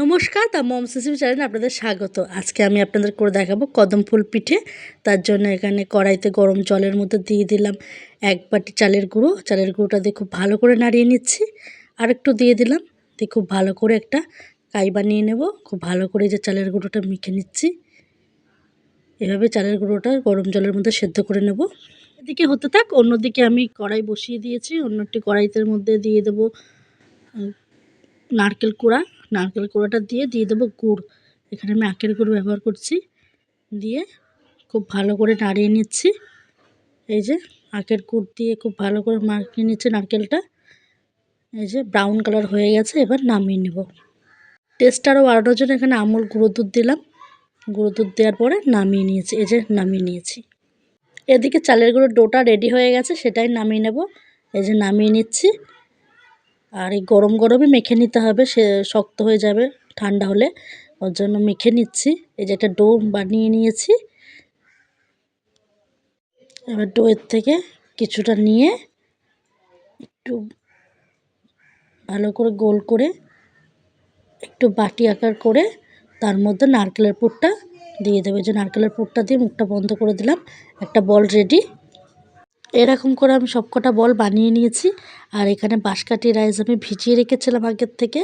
নমস্কার তা মম সিসিম চ্যানেলে আপনাদের স্বাগত। আজকে আমি আপনাদের করে দেখাবো কদম ফুল পিঠে। তার জন্য এখানে কড়াইতে গরম জলের মধ্যে দিয়ে দিলাম এক বাটি চালের গুঁড়ো। চালের গুঁড়োটা দিয়ে খুব ভালো করে নাড়িয়ে নিচ্ছি। আর একটু দিয়ে দিলাম, দিয়ে খুব ভালো করে একটা কাই বানিয়ে নেব। খুব ভালো করে যে চালের গুঁড়োটা মেখে নিচ্ছি। এভাবে চালের গুঁড়োটা গরম জলের মধ্যে সেদ্ধ করে নেব। এদিকে হতে থাক, অন্যদিকে আমি কড়াই বসিয়ে দিয়েছি। অন্য একটি কড়াইতে মধ্যে দিয়ে দেবো নারকেল কুড়া। নারকেল কুড়াটা দিয়ে দিয়ে দেবো গুড়। এখানে আমি আখের গুড় ব্যবহার করছি। দিয়ে খুব ভালো করে নাড়িয়ে নিচ্ছি। এই যে আখের গুড় দিয়ে খুব ভালো করে মাখিয়ে নিচ্ছে নারকেলটা। এই যে ব্রাউন কালার হয়ে গেছে, এবার নামিয়ে নেব। টেস্ট আরও বাড়ানোর জন্য এখানে আমুল গুঁড়ো দুধ দিলাম। গুঁড়ো দুধ দেওয়ার পরে নামিয়ে নিয়েছি, এই যে নামিয়ে নিয়েছি। এদিকে চালের গুঁড়ো ডোটা রেডি হয়ে গেছে, সেটাই নামিয়ে নেব। এই যে নামিয়ে নিচ্ছি। আর এই গরম গরমই মেখে নিতে হবে, সে শক্ত হয়ে যাবে ঠান্ডা হলে। ওর জন্য মেখে নিচ্ছি। এই যে একটা ডো বানিয়ে নিয়েছি। এবার ডোয়ের থেকে কিছুটা নিয়ে একটু ভালো করে গোল করে একটু বাটি আকার করে তার মধ্যে নারকেলের পুরটা দিয়ে দেবে। যে নারকেলের পুরটা দিয়ে মুখটা বন্ধ করে দিলাম। একটা বল রেডি। এরকম করে আমি সবকটা বল বানিয়ে নিয়েছি। আর এখানে বাঁশকাঠি রাইস আমি ভিজিয়ে রেখেছিলাম আগের থেকে।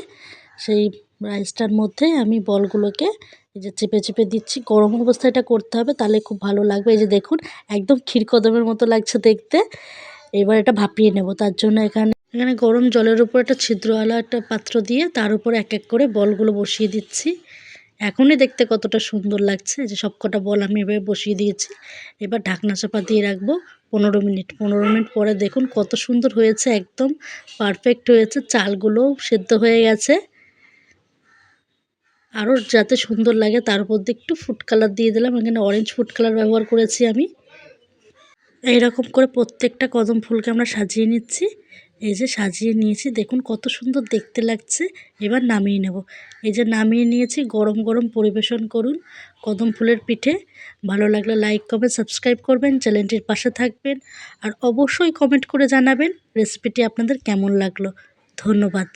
সেই রাইসটার মধ্যে আমি বলগুলোকে এই যে চেপে চেপে দিচ্ছি। গরম অবস্থায় এটা করতে হবে, তাহলে খুব ভালো লাগবে। এই যে দেখুন, একদম ক্ষীরকদমের মতো লাগছে দেখতে। এবার এটা ভাপিয়ে নেব। তার জন্য এখানে এখানে গরম জলের উপর একটা ছিদ্রওয়ালা একটা পাত্র দিয়ে তার উপর এক এক করে বলগুলো বসিয়ে দিচ্ছি। এখনই দেখতে কতটা সুন্দর লাগছে যে সব কটা বল আমি এভাবে বসিয়ে দিয়েছি। এবার ঢাকনা চাপা দিয়ে রাখব পনেরো মিনিট। পনেরো মিনিট পরে দেখুন কত সুন্দর হয়েছে একদম। পারফেক্ট হয়েছে, চালগুলোও সেদ্ধ হয়ে গেছে। আরও যাতে সুন্দর লাগে তার উপর দিয়ে একটু ফুড কালার দিয়ে দিলাম। এখানে অরেঞ্জ ফুড কালার ব্যবহার করেছি আমি। এইরকম করে প্রত্যেকটা কদম ফুলকে আমরা সাজিয়ে নিচ্ছি। এই যে সাজিয়ে নিয়েছি, দেখুন কত সুন্দর দেখতে লাগছে। এবার নামিয়ে নেব। এই যে নামিয়ে নিয়েছি, গরম গরম পরিবেশন করুন কদম ফুলের পিঠে। ভালো লাগলে লাইক কমেন্ট সাবস্ক্রাইব করবেন, চ্যানেলটির পাশে থাকবেন। আর অবশ্যই কমেন্ট করে জানাবেন রেসিপিটি আপনাদের কেমন লাগল। ধন্যবাদ।